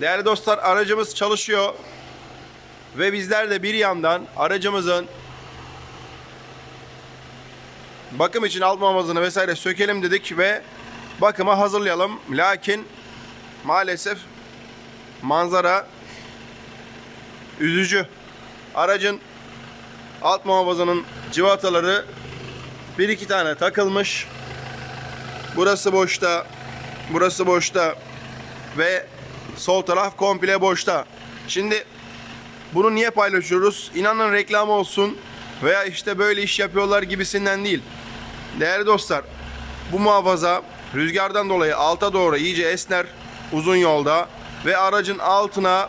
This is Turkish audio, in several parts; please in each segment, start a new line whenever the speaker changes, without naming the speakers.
Değerli dostlar aracımız çalışıyor. Ve bizler de bir yandan aracımızın bakım için alt mamazını vesaire sökelim dedik ve bakıma hazırlayalım. Lakin maalesef manzara üzücü. Aracın alt muhafazanın civataları bir iki tane takılmış. Burası boşta. Burası boşta. Ve sol taraf komple boşta. Şimdi bunu niye paylaşıyoruz? İnanın reklam olsun veya işte böyle iş yapıyorlar gibisinden değil. Değerli dostlar, bu muhafaza rüzgardan dolayı alta doğru iyice esner uzun yolda ve aracın altına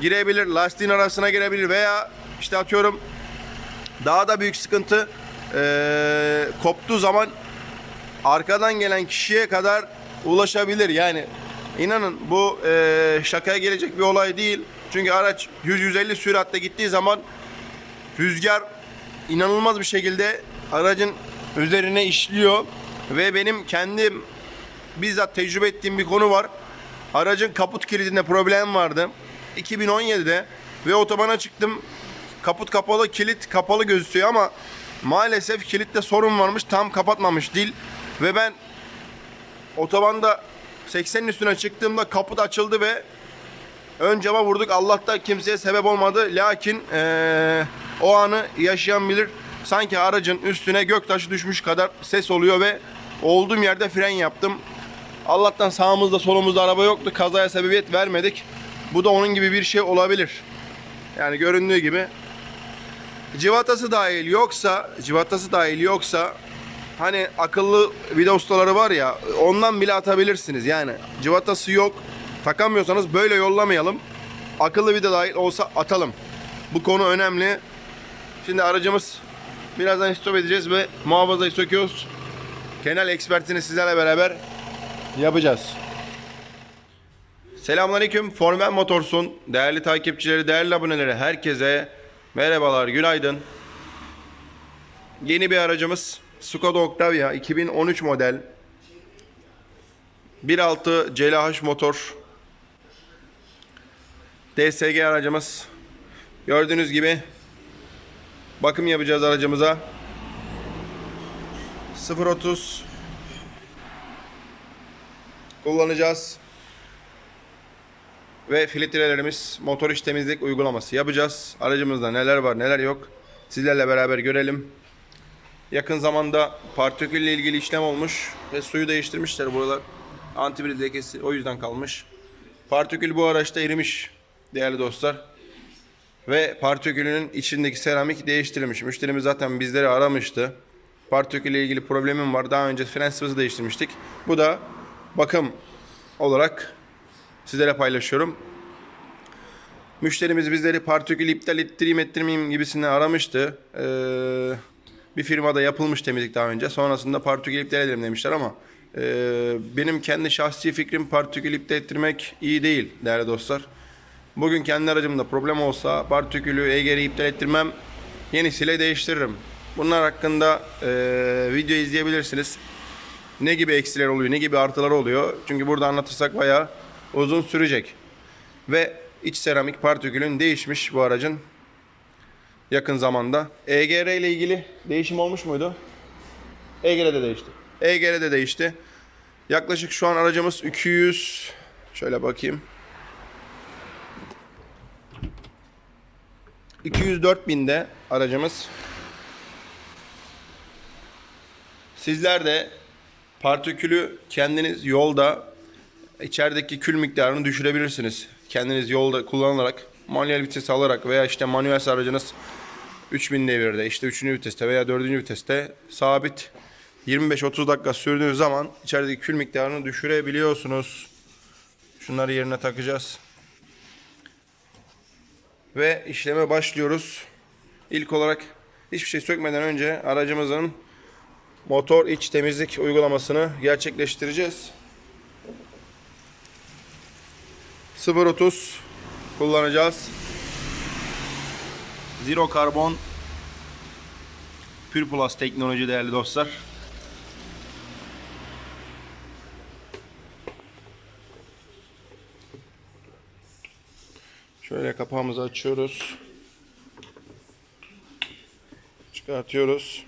girebilir, lastiğin arasına girebilir veya işte atıyorum daha da büyük sıkıntı eee, koptuğu zaman arkadan gelen kişiye kadar ulaşabilir. Yani inanın bu eee, şakaya gelecek bir olay değil. Çünkü araç 100-150 süratle gittiği zaman rüzgar inanılmaz bir şekilde aracın üzerine işliyor ve benim kendim bizzat tecrübe ettiğim bir konu var. Aracın kaput kilidinde problem vardı. 2017'de ve otobana çıktım. Kaput kapalı, kilit kapalı gözüküyor ama maalesef kilitte sorun varmış. Tam kapatmamış dil ve ben otobanda 80'in üstüne çıktığımda kaput açıldı ve ön cama vurduk. Allah'ta kimseye sebep olmadı. Lakin eee, o anı yaşayan bilir. Sanki aracın üstüne göktaşı düşmüş kadar ses oluyor ve olduğum yerde fren yaptım. Allah'tan sağımızda solumuzda araba yoktu. Kazaya sebebiyet vermedik. Bu da onun gibi bir şey olabilir. Yani göründüğü gibi. Civatası dahil yoksa, civatası dahil yoksa hani akıllı vida ustaları var ya ondan bile atabilirsiniz. Yani civatası yok. Takamıyorsanız böyle yollamayalım. Akıllı vida dahil olsa atalım. Bu konu önemli. Şimdi aracımız birazdan stop edeceğiz ve muhafazayı söküyoruz. Kenal ekspertini sizlerle beraber yapacağız. Selamünaleyküm. Formen Motors'un değerli takipçileri, değerli aboneleri herkese merhabalar, günaydın. Yeni bir aracımız Skoda Octavia 2013 model 1.6 CLH motor DSG aracımız. Gördüğünüz gibi bakım yapacağız aracımıza. 0.30 kullanacağız. Ve filtrelerimiz motor iç temizlik uygulaması yapacağız. Aracımızda neler var neler yok sizlerle beraber görelim. Yakın zamanda partikülle ilgili işlem olmuş ve suyu değiştirmişler buralar. Antibriz lekesi o yüzden kalmış. Partikül bu araçta erimiş değerli dostlar. Ve partikülünün içindeki seramik değiştirilmiş. Müşterimiz zaten bizleri aramıştı. Partikülle ilgili problemim var. Daha önce fren sıvısı değiştirmiştik. Bu da bakım olarak sizlere paylaşıyorum. Müşterimiz bizleri partikül iptal ettireyim ettirmeyeyim gibisinden aramıştı. Ee, bir firmada yapılmış temizlik daha önce. Sonrasında partikül iptal edelim demişler ama e, benim kendi şahsi fikrim partikül iptal ettirmek iyi değil değerli dostlar. Bugün kendi aracımda problem olsa partikülü EGR'i iptal ettirmem yenisiyle değiştiririm. Bunlar hakkında e, video izleyebilirsiniz. Ne gibi eksiler oluyor, ne gibi artılar oluyor. Çünkü burada anlatırsak bayağı uzun sürecek. Ve iç seramik partikülün değişmiş bu aracın yakın zamanda. EGR ile ilgili değişim olmuş muydu? EGR'de değişti. EGR'de değişti. Yaklaşık şu an aracımız 200 şöyle bakayım. 204 binde aracımız. Sizler de partikülü kendiniz yolda içerideki kül miktarını düşürebilirsiniz. Kendiniz yolda kullanarak manuel vites alarak veya işte manuel aracınız 3000 devirde işte 3. viteste veya 4. viteste sabit 25-30 dakika sürdüğünüz zaman içerideki kül miktarını düşürebiliyorsunuz. Şunları yerine takacağız. Ve işleme başlıyoruz. İlk olarak hiçbir şey sökmeden önce aracımızın motor iç temizlik uygulamasını gerçekleştireceğiz. 0.30 kullanacağız. Zero karbon Pure Plus teknoloji değerli dostlar. Şöyle kapağımızı açıyoruz. Çıkartıyoruz.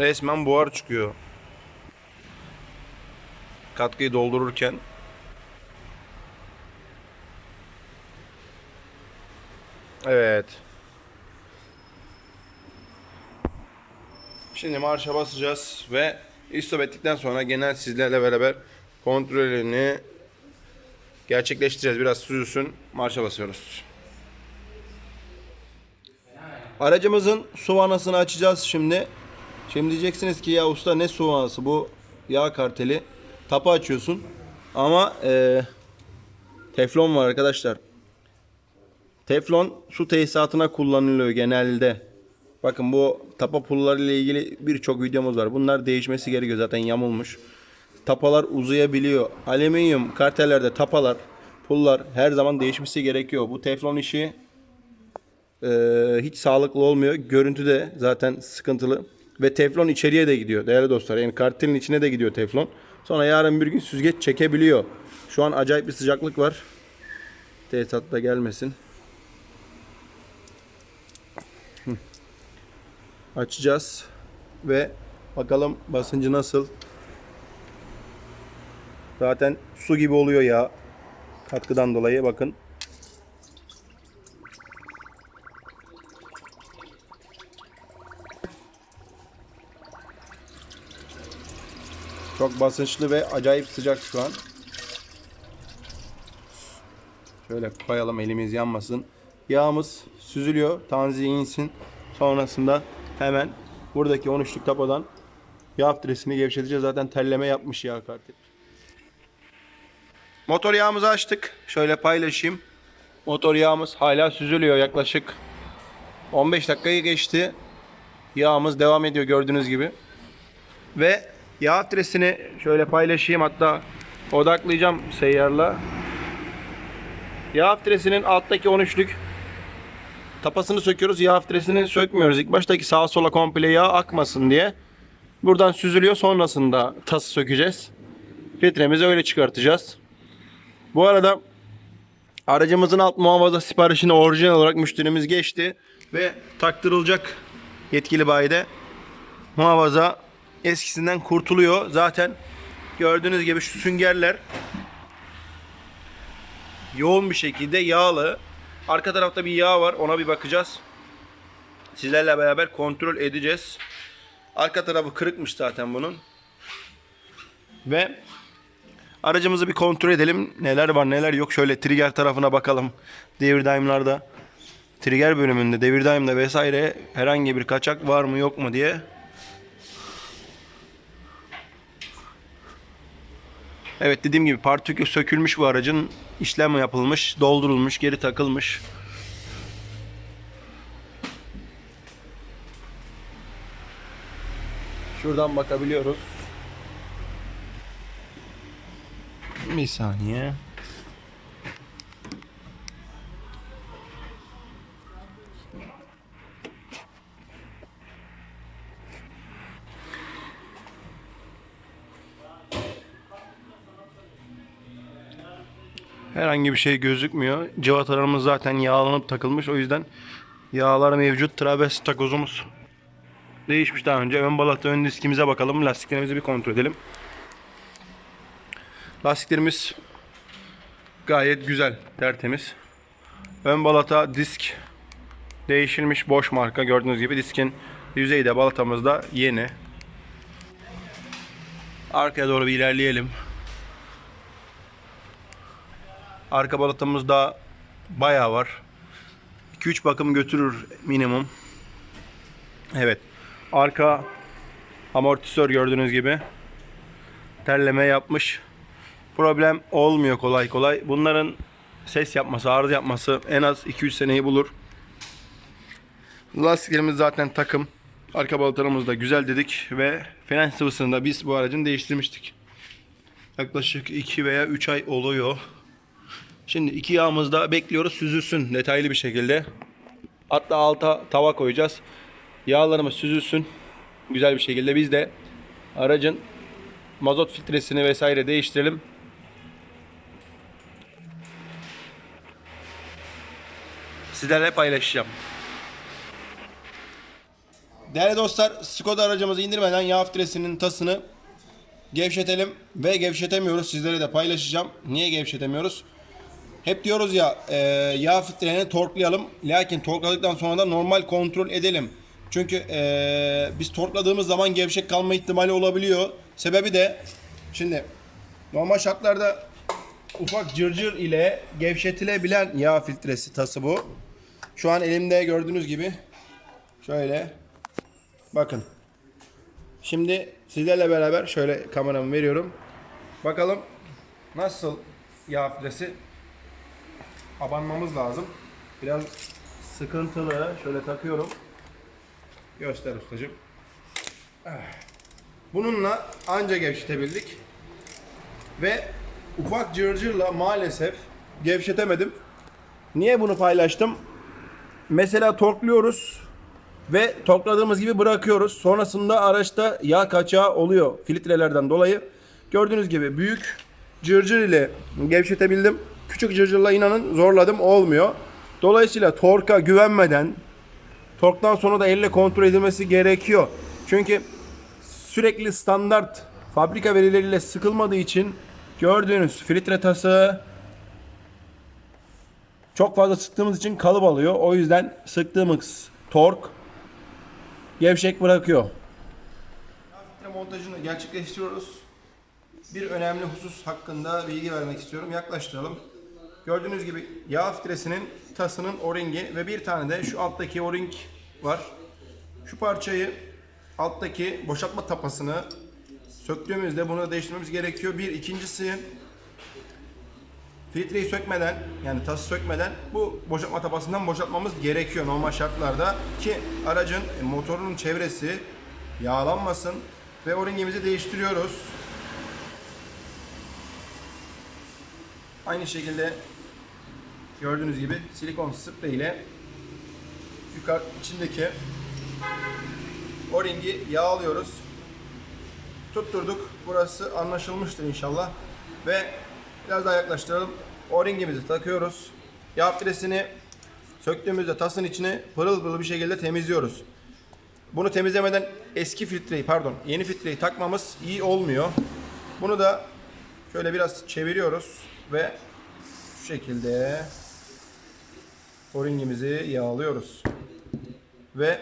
Resmen buhar çıkıyor. Katkıyı doldururken Evet. Şimdi marşa basacağız ve istop ettikten sonra genel sizlerle beraber kontrolünü gerçekleştireceğiz. Biraz süzülsün. Marşa basıyoruz. Aracımızın su vanasını açacağız şimdi. Şimdi diyeceksiniz ki ya usta ne su vanası bu yağ karteli. Tapa açıyorsun ama eee, teflon var arkadaşlar. Teflon su tesisatına kullanılıyor genelde. Bakın bu tapa pulları ile ilgili birçok videomuz var. Bunlar değişmesi gerekiyor zaten yamulmuş. Tapalar uzayabiliyor. Alüminyum kartellerde tapalar, pullar her zaman değişmesi gerekiyor. Bu teflon işi e, hiç sağlıklı olmuyor. Görüntü de zaten sıkıntılı. Ve teflon içeriye de gidiyor değerli dostlar. Yani kartelin içine de gidiyor teflon. Sonra yarın bir gün süzgeç çekebiliyor. Şu an acayip bir sıcaklık var. Tesisat da gelmesin. Açacağız ve bakalım basıncı nasıl. Zaten su gibi oluyor ya. Katkıdan dolayı bakın. Çok basınçlı ve acayip sıcak şu an. Şöyle koyalım elimiz yanmasın. Yağımız süzülüyor. Tanziye insin. Sonrasında hemen buradaki 13'lük tapadan yağ filtresini gevşeteceğiz. Zaten telleme yapmış yağ kartı. Motor yağımızı açtık. Şöyle paylaşayım. Motor yağımız hala süzülüyor yaklaşık 15 dakikayı geçti. Yağımız devam ediyor gördüğünüz gibi. Ve yağ filtresini şöyle paylaşayım hatta odaklayacağım seyyarla. Yağ filtresinin alttaki 13'lük tapasını söküyoruz. Yağ filtresini sökmüyoruz. İlk baştaki sağa sola komple yağ akmasın diye. Buradan süzülüyor. Sonrasında tası sökeceğiz. Filtremizi öyle çıkartacağız. Bu arada aracımızın alt muhafaza siparişini orijinal olarak müşterimiz geçti. Ve taktırılacak yetkili bayide muhafaza eskisinden kurtuluyor. Zaten gördüğünüz gibi şu süngerler yoğun bir şekilde yağlı. Arka tarafta bir yağ var. Ona bir bakacağız. Sizlerle beraber kontrol edeceğiz. Arka tarafı kırıkmış zaten bunun. Ve aracımızı bir kontrol edelim. Neler var neler yok. Şöyle trigger tarafına bakalım. Devir daimlarda trigger bölümünde, devir daimde vesaire herhangi bir kaçak var mı yok mu diye. Evet dediğim gibi partikül sökülmüş bu aracın. işlem yapılmış, doldurulmuş, geri takılmış. Şuradan bakabiliyoruz. Bir saniye. Herhangi bir şey gözükmüyor. Cıvatalarımız zaten yağlanıp takılmış. O yüzden yağlar mevcut. Traves takozumuz değişmiş daha önce. Ön balata ön diskimize bakalım. Lastiklerimizi bir kontrol edelim. Lastiklerimiz gayet güzel. Tertemiz. Ön balata disk değişilmiş boş marka. Gördüğünüz gibi diskin yüzeyi de balatamız da yeni. Arkaya doğru bir ilerleyelim. Arka balatamız da bayağı var. 2-3 bakım götürür minimum. Evet. Arka amortisör gördüğünüz gibi terleme yapmış. Problem olmuyor kolay kolay. Bunların ses yapması, arıza yapması en az 2-3 seneyi bulur. Lastiklerimiz zaten takım. Arka balatalarımızı da güzel dedik ve fren sıvısını da biz bu aracın değiştirmiştik. Yaklaşık 2 veya 3 ay oluyor. Şimdi iki yağımızı da bekliyoruz süzülsün detaylı bir şekilde. Hatta alta tava koyacağız. Yağlarımız süzülsün güzel bir şekilde. Biz de aracın mazot filtresini vesaire değiştirelim. Sizlerle paylaşacağım. Değerli dostlar, Skoda aracımızı indirmeden yağ filtresinin tasını gevşetelim ve gevşetemiyoruz. Sizlere de paylaşacağım. Niye gevşetemiyoruz? Hep diyoruz ya e, yağ filtrelerini torklayalım. Lakin torkladıktan sonra da normal kontrol edelim. Çünkü e, biz torkladığımız zaman gevşek kalma ihtimali olabiliyor. Sebebi de şimdi normal şartlarda ufak cırcır ile gevşetilebilen yağ filtresi tası bu. Şu an elimde gördüğünüz gibi şöyle bakın. Şimdi sizlerle beraber şöyle kameramı veriyorum. Bakalım nasıl yağ filtresi abanmamız lazım. Biraz sıkıntılı. Şöyle takıyorum. Göster ustacığım. Ah. Bununla anca gevşetebildik. Ve ufak cırcırla maalesef gevşetemedim. Niye bunu paylaştım? Mesela torkluyoruz ve torkladığımız gibi bırakıyoruz. Sonrasında araçta yağ kaçağı oluyor filtrelerden dolayı. Gördüğünüz gibi büyük cırcır ile gevşetebildim. Küçük cırcırla inanın zorladım olmuyor. Dolayısıyla torka güvenmeden torktan sonra da elle kontrol edilmesi gerekiyor. Çünkü sürekli standart fabrika verileriyle sıkılmadığı için gördüğünüz filtre tası çok fazla sıktığımız için kalıp alıyor. O yüzden sıktığımız tork gevşek bırakıyor. Filtre montajını gerçekleştiriyoruz. Bir önemli husus hakkında bilgi vermek istiyorum. Yaklaştıralım. Gördüğünüz gibi yağ filtresinin tasının o-ringi ve bir tane de şu alttaki o-ring var. Şu parçayı alttaki boşaltma tapasını söktüğümüzde bunu değiştirmemiz gerekiyor. Bir ikincisi filtreyi sökmeden yani tası sökmeden bu boşaltma tapasından boşaltmamız gerekiyor normal şartlarda ki aracın e, motorunun çevresi yağlanmasın ve o-ringimizi değiştiriyoruz. Aynı şekilde gördüğünüz gibi silikon sprey ile yukarı içindeki o-ringi yağlıyoruz. Tutturduk. Burası anlaşılmıştır inşallah. Ve biraz daha yaklaştıralım. O-ringimizi takıyoruz. Yağ filtresini söktüğümüzde tasın içine pırıl pırıl bir şekilde temizliyoruz. Bunu temizlemeden eski filtreyi pardon yeni filtreyi takmamız iyi olmuyor. Bunu da şöyle biraz çeviriyoruz ve şu şekilde o-ringimizi yağlıyoruz. Ve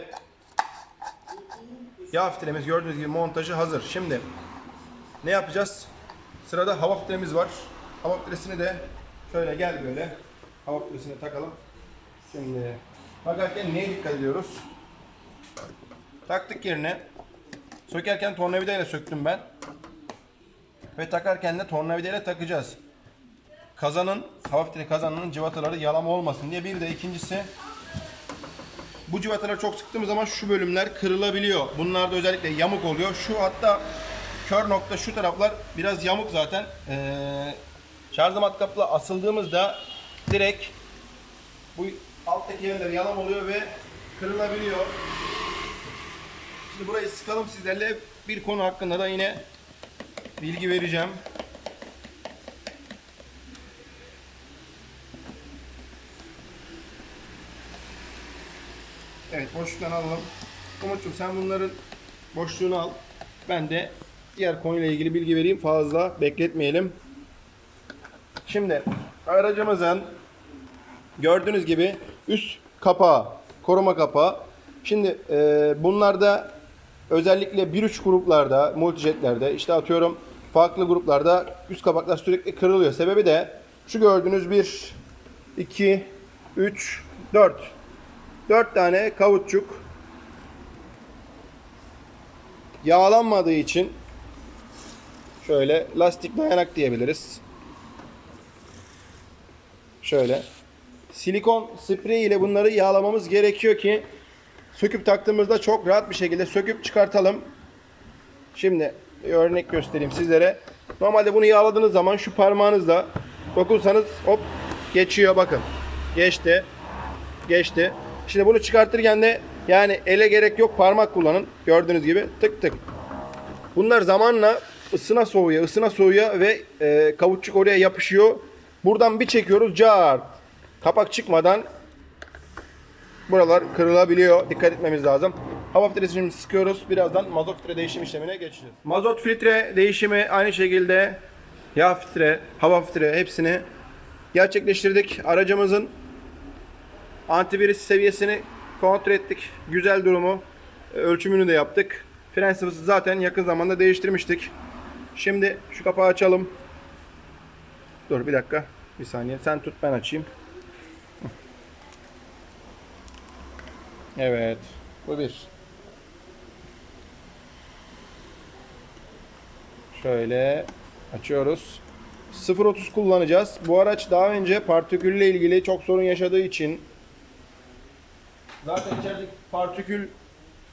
yağ filtremiz gördüğünüz gibi montajı hazır. Şimdi ne yapacağız? Sırada hava filtremiz var. Hava filtresini de şöyle gel böyle hava filtresini takalım. Şimdi takarken neye dikkat ediyoruz? Taktık yerine sökerken tornavidayla söktüm ben. Ve takarken de tornavidayla takacağız. Kazanın, hava filtre kazanının cıvataları yalama olmasın diye. Bir de ikincisi bu cıvataları çok sıktığımız zaman şu bölümler kırılabiliyor. Bunlarda özellikle yamuk oluyor. Şu hatta kör nokta şu taraflar biraz yamuk zaten. Ee, şarj matkapla asıldığımızda direkt bu alttaki yerler yalam oluyor ve kırılabiliyor. Şimdi burayı sıkalım sizlerle. Bir konu hakkında da yine bilgi vereceğim. Evet boşluktan alalım. Umut'cum sen bunların boşluğunu al. Ben de diğer konuyla ilgili bilgi vereyim. Fazla bekletmeyelim. Şimdi aracımızın gördüğünüz gibi üst kapağı, koruma kapağı. Şimdi e, bunlarda özellikle 1.3 gruplarda, multijetlerde işte atıyorum farklı gruplarda üst kapaklar sürekli kırılıyor. Sebebi de şu gördüğünüz 1, 2, 3, 4. 4 tane kauçuk yağlanmadığı için şöyle lastik dayanak diyebiliriz. Şöyle silikon sprey ile bunları yağlamamız gerekiyor ki söküp taktığımızda çok rahat bir şekilde söküp çıkartalım. Şimdi bir örnek göstereyim sizlere. Normalde bunu yağladığınız zaman şu parmağınızla dokunsanız hop geçiyor bakın. Geçti. Geçti. Şimdi bunu çıkartırken de yani ele gerek yok parmak kullanın. Gördüğünüz gibi tık tık. Bunlar zamanla ısına soğuya, ısına soğuya ve e, kavuççuk oraya yapışıyor. Buradan bir çekiyoruz car. Kapak çıkmadan buralar kırılabiliyor. Dikkat etmemiz lazım. Hava filtresini sıkıyoruz. Birazdan mazot filtre değişim işlemine geçeceğiz. Mazot filtre değişimi aynı şekilde yağ filtre, hava filtre hepsini gerçekleştirdik. Aracımızın antivirüs seviyesini kontrol ettik. Güzel durumu. e, Ölçümünü de yaptık. Fren sıvısı zaten yakın zamanda değiştirmiştik. Şimdi şu kapağı açalım. Dur bir dakika. Bir saniye. Sen tut ben açayım. Evet. Bu bir. Şöyle açıyoruz. 0.30 kullanacağız. Bu araç daha önce partikülle ilgili çok sorun yaşadığı için zaten içerideki partikül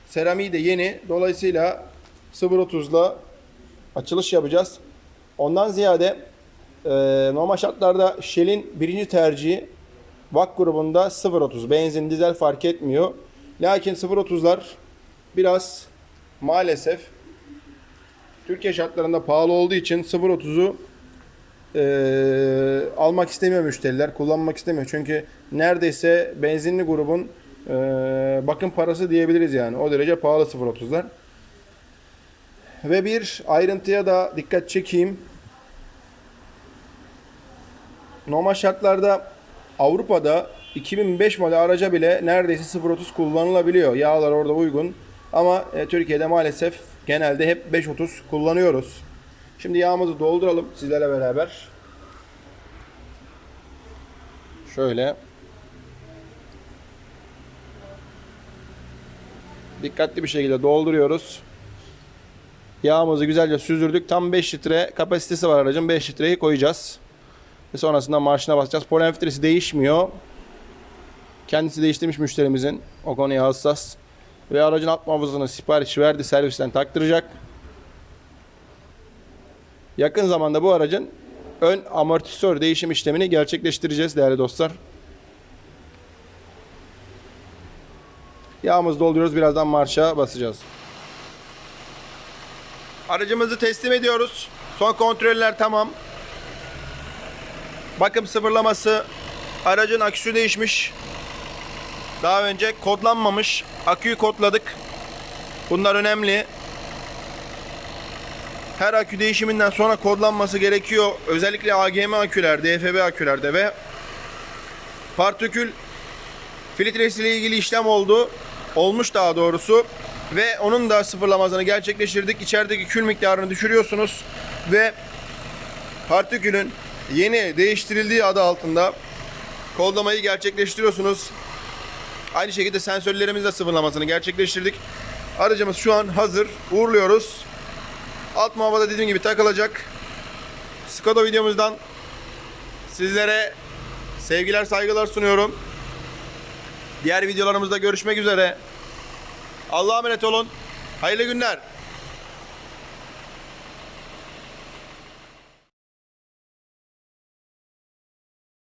seramiği de yeni. Dolayısıyla 0.30'la açılış yapacağız. Ondan ziyade e, normal şartlarda Shell'in birinci tercihi VAK grubunda 0.30. Benzin, dizel fark etmiyor. Lakin 0.30'lar biraz maalesef Türkiye şartlarında pahalı olduğu için 0.30'u e, almak istemiyor müşteriler, kullanmak istemiyor. Çünkü neredeyse benzinli grubun e, bakım parası diyebiliriz yani. O derece pahalı 0.30'lar. Ve bir ayrıntıya da dikkat çekeyim. Normal şartlarda Avrupa'da 2005 model araca bile neredeyse 0.30 kullanılabiliyor. Yağlar orada uygun. Ama e, Türkiye'de maalesef genelde hep 5.30 kullanıyoruz. Şimdi yağımızı dolduralım sizlerle beraber. Şöyle. Dikkatli bir şekilde dolduruyoruz. Yağımızı güzelce süzürdük. Tam 5 litre kapasitesi var aracın. 5 litreyi koyacağız. Ve sonrasında marşına basacağız. Polen filtresi değişmiyor. Kendisi değiştirmiş müşterimizin. O konuya hassas. Ve aracın alt muhafızını sipariş verdi. Servisten taktıracak. Yakın zamanda bu aracın ön amortisör değişim işlemini gerçekleştireceğiz değerli dostlar. Yağımızı dolduruyoruz. Birazdan marşa basacağız. Aracımızı teslim ediyoruz. Son kontroller tamam. Bakım sıfırlaması. Aracın aküsü değişmiş. Daha önce kodlanmamış. Aküyü kodladık. Bunlar önemli. Her akü değişiminden sonra kodlanması gerekiyor. Özellikle AGM akülerde, DFB akülerde ve partikül filtresiyle ilgili işlem oldu. Olmuş daha doğrusu. Ve onun da sıfırlamasını gerçekleştirdik. İçerideki kül miktarını düşürüyorsunuz. Ve partikülün yeni değiştirildiği adı altında kodlamayı gerçekleştiriyorsunuz. Aynı şekilde sensörlerimizle sıfırlamasını gerçekleştirdik. Aracımız şu an hazır. Uğurluyoruz. Alt muhafaza dediğim gibi takılacak. Skoda videomuzdan sizlere sevgiler saygılar sunuyorum. Diğer videolarımızda görüşmek üzere. Allah'a emanet olun. Hayırlı günler.